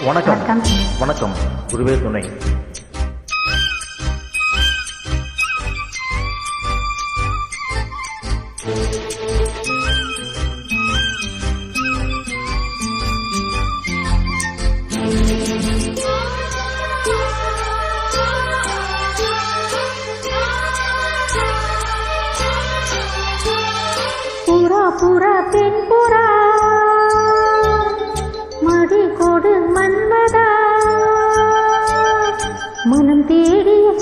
வணக்கம் வணக்கம். வணக்கம் குருவே துணை புறா புறா பெண் புறா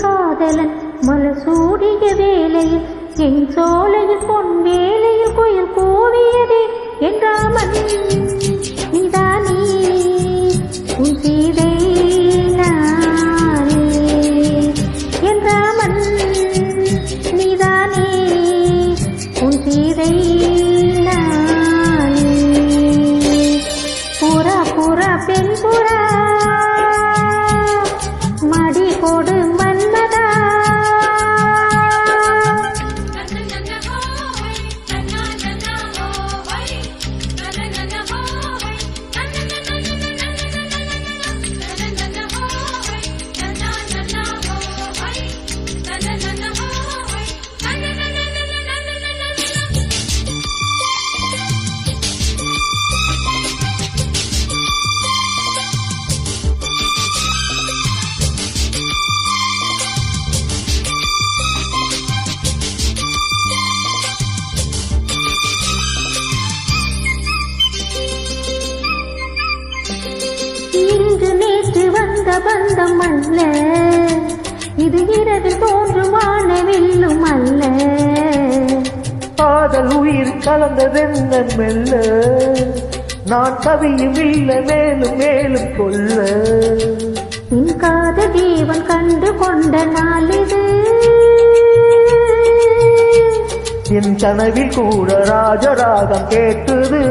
காதலன் மலசூடிய வேலையில் என் சோலையில் பொன் வேலையில் குயில் கூவியதே என்றாமன். நீதானே உன் சீதை நானே என்றாமன். நீதானே உன் சீதை பந்தம் அல்ல இது இரவில் தோன்றும் வானவில்லும் அல்ல. காதல் உயிர் கலந்ததென்ன மெல்ல. நான் கவியும் இல்லை மேலும் மேலும் கொல்ல. என் காத தேவன் கண்டு கொண்ட நாள் இது. என் கனவில் கூட ராஜராகம் கேட்டது.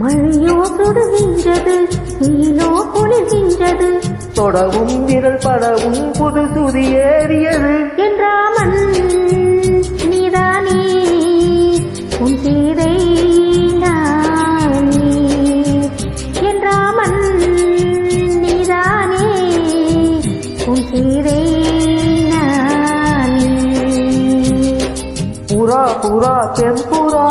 மழையோ சுடுகின்றது நீலோ குளிர்கின்றது தொடவும் விரல் படவும் புது சுதி ஏறியது. என்றாமன் நீதானே உன் சீதை என்றாமன் நீதானே உன் சீதை புறா புறா தென்புறா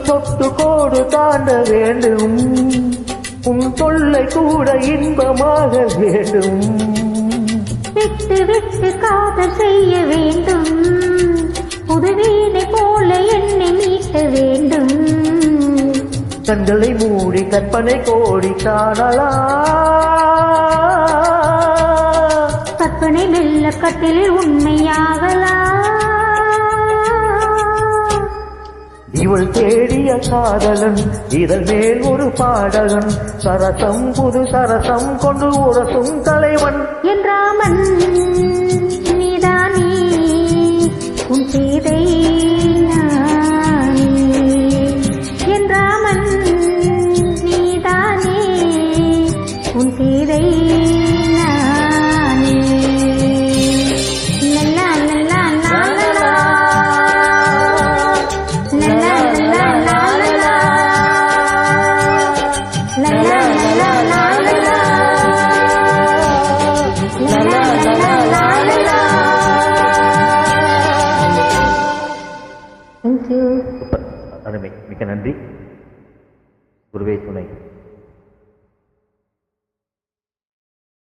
தொட்டு கோடு தாண்ட வேண்டும். உன் தொல்லை கூட இன்பமாக வேண்டும். விட்டு விட்டு காதல் செய்ய வேண்டும். புது வீணை போல என்னை மீட்ட வேண்டும். கண்களை மூடி கற்பனை கோடி காணலாம். கற்பனை மெல்ல கட்டிலில் உண்மையாகலாம். இவள் தேடிய காதலன் இதழ் மேல் ஒரு பாடகன் சரசம் புது சரசம் கொண்டு உரசும் தலைவன். என்றாமன் అదే మీకు నంది గురువేస్తున్నాయి